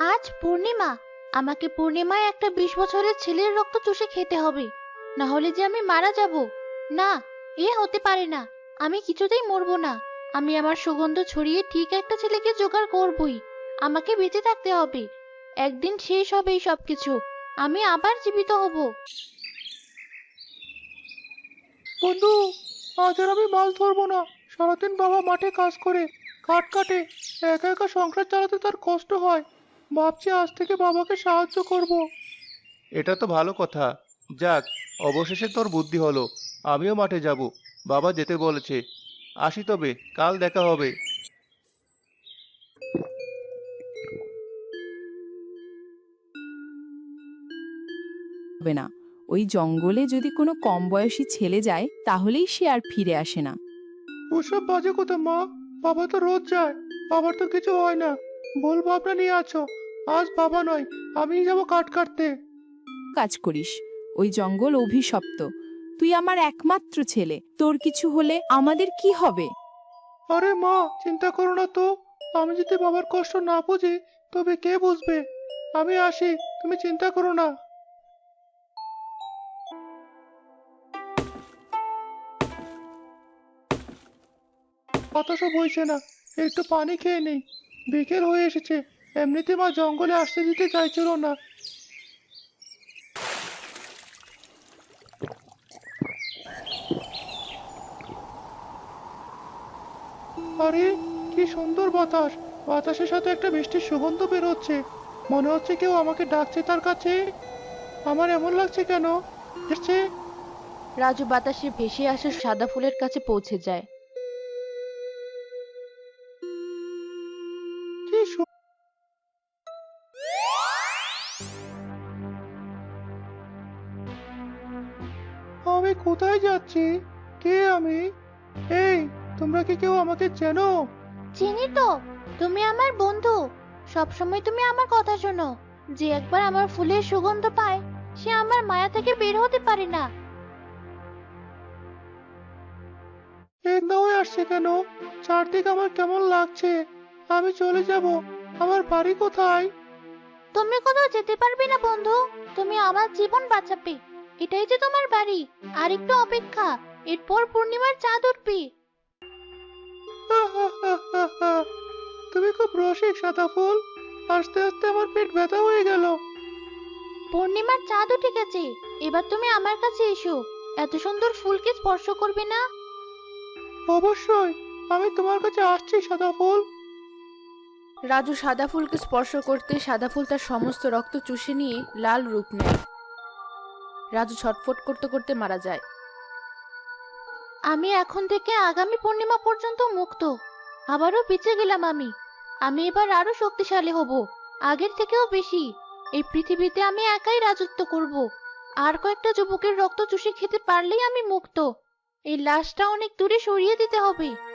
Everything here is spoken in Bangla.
আজ পূর্ণিমা। আমাকে পূর্ণিমায় একটা বিশ বছরের ছেলের রক্ত চুষে খেতে হবে। না হলে যে আমি মারা যাব। না, এ হতে পারে না। আমি কিছুতেই মরবো না। আমি আমার সুগন্ধ ছড়িয়ে ঠিক একটা ছেলেকে জোগাড় করবই। আমাকে বেঁচে থাকতে হবে। একদিন শেষ হবে এই সব কিছু আমি আবার জীবিত হব। বন্ধু, আজ আর আমি মাছ ধরবো না। সারাদিন বাবা মাঠে কাজ করে কাঠ কাটে। একা একা সংসার চালাতে তার কষ্ট হয়। ভাবছি আজ থেকে বাবাকে সাহায্য করব। এটা তো ভালো কথা। যাক অবশেষে তোর বুদ্ধি হলো। আমিও মাঠে যাব। বাবা যেতে বলেছে। আসি তবে কাল দেখা হবে। হবে না। ওই জঙ্গলে যদি কোনো কম বয়সী ছেলে যায় তাহলেই সে আর ফিরে আসে না। ওসব বাজে কথা মা। বাবা তো রোজ যায়। বাবার তো কিছু হয় না। বল ভাবনা নিয়ে আছো। আজ বাবা নয় আমি যাব কাঠ কাটতে। কাজ করিস ওই জঙ্গল অভিশপ্ত। তুই আমার একমাত্র ছেলে তোর কিছু হলে আমাদের কি হবে? আরে মা চিন্তা করো না তো আমি যদি বাবার কষ্ট না বুঝি তবে কে বুঝবে? আমি আসি তুমি চিন্তা করো না। বাতাসও বইছে না একটু পানি খেয়ে নেই। বিকেল হয়ে এসেছে। এমনিতে মা জঙ্গলে আসতে দিতে চাইছিল না। আরে, কি সুন্দর বাতাস। বাতাসের সাথে একটা বৃষ্টির সুগন্ধ বের হচ্ছে মনে হচ্ছে কেউ আমাকে ডাকছে তার কাছে। আমার এমন লাগছে কেন? রাজু বাতাসে ভেসে আসা সাদা ফুলের কাছে পৌঁছে যায়। আমি কোথায় যাচ্ছি? কে আমি? এই তোমরা কি কেউ আমাকে চেনো? চিনি তো। তুমি আমার বন্ধু। সবসময় তুমি আমার কথা শোনো। যে একবার আমার ফুলের সুগন্ধ পায় সে আমার মায়া থেকে বের হতে পারে না। এক না হয়ে আসছে কেন? চারদিক আমার কেমন লাগছে? আমি চলে যাব। আমার বাড়ি কোথায়? তুমি কোথাও যেতে পারবে না বন্ধু। তুমি আমার জীবন বাঁচাবে। এটাই যে তোমার বাড়ি। আর একটু অপেক্ষা এরপর পূর্ণিমার চাঁদ উঠবে। তুমি খুব রসিক সাদা ফুল। আস্তে আস্তে আমার পেট ব্যথা হয়ে গেল। পূর্ণিমার চাঁদ উঠে গেছে। এবার তুমি আমার কাছে এসো। এত সুন্দর ফুলকে স্পর্শ করবে না। অবশ্যই আমি তোমার কাছে আসছি সাদা ফুল। রাজু সাদা ফুলকে স্পর্শ করতে সাদা ফুল তার সমস্ত রক্ত চুষে নিয়ে লাল রূপ নেয়। রাজু ছটফট করতে করতে মারা যায়। আমি এখন থেকে আগামী পূর্ণিমা পর্যন্ত মুক্ত। আবারও বেঁচে গেলাম আমি। আমি এবার আরও শক্তিশালী হব, আগের থেকেও বেশি। এই পৃথিবীতে আমি একাই রাজত্ব করব। আর কয়েকটা যুবকের রক্ত চুষে খেতে পারলেই আমি মুক্ত। এই লাশটা অনেক দূরে সরিয়ে দিতে হবে।